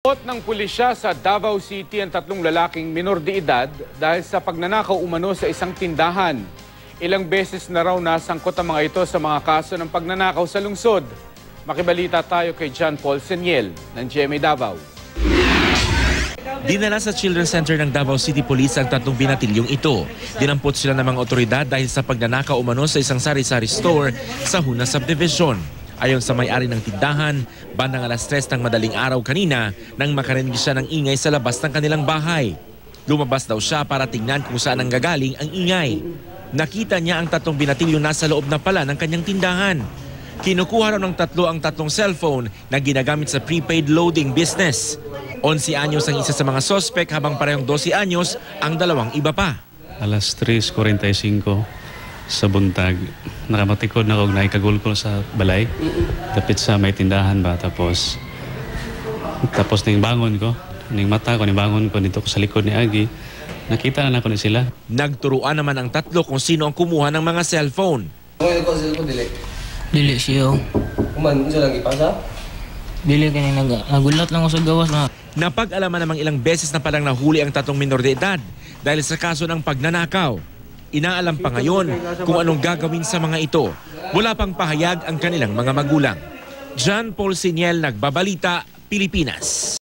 Pot ng pulisya sa Davao City ang tatlong lalaking minor de edad dahil sa pagnanakaw umano sa isang tindahan. Ilang beses na raw nasangkot ang mga ito sa mga kaso ng pagnanakaw sa lungsod. Makibalita tayo kay John Paul Seniel ng GMA Davao. Dinala sa Children's Center ng Davao City Police ang tatlong binatilyong ito. Dinampot sila ng mga otoridad dahil sa pagnanakaw umano sa isang sari-sari store sa Huna Subdivision. Ayon sa may-ari ng tindahan, bandang alas 3 ng madaling araw kanina nang makarinig siya ng ingay sa labas ng kanilang bahay. Lumabas daw siya para tingnan kung saan ang gagaling ang ingay. Nakita niya ang tatlong binatilyo nasa loob na pala ng kanyang tindahan. Kinukuha raw ng tatlo ang tatlong cellphone na ginagamit sa prepaid loading business. 11 anyos ang isa sa mga sospek habang parehong 12 anyos ang dalawang iba pa. alas 3.45 sa buntag. Nakamatikod na kog naikagulkol sa balay. Dapit sa may tindahan ba. Tapos, tapos ning bangon ko. Ning mata ko, ning bangon ko dito ko sa likod ni Agi. Nakita na ako ni sila. Nagturuan naman ang tatlo kung sino ang kumuha ng mga cellphone. Ngayon ko sila ko dili. Dili siya. Kuman, isa lang ipasa. Dili kani nag nagulat lang ako sa gawas na Napag-alaman namang ilang beses na palang nahuli ang tatlong minor de edad dahil sa kaso ng pagnanakaw. Inaalam pa ngayon kung anong gagawin sa mga ito. Wala pang pahayag ang kanilang mga magulang. John Paul Siniel, Nagbabalita, Pilipinas.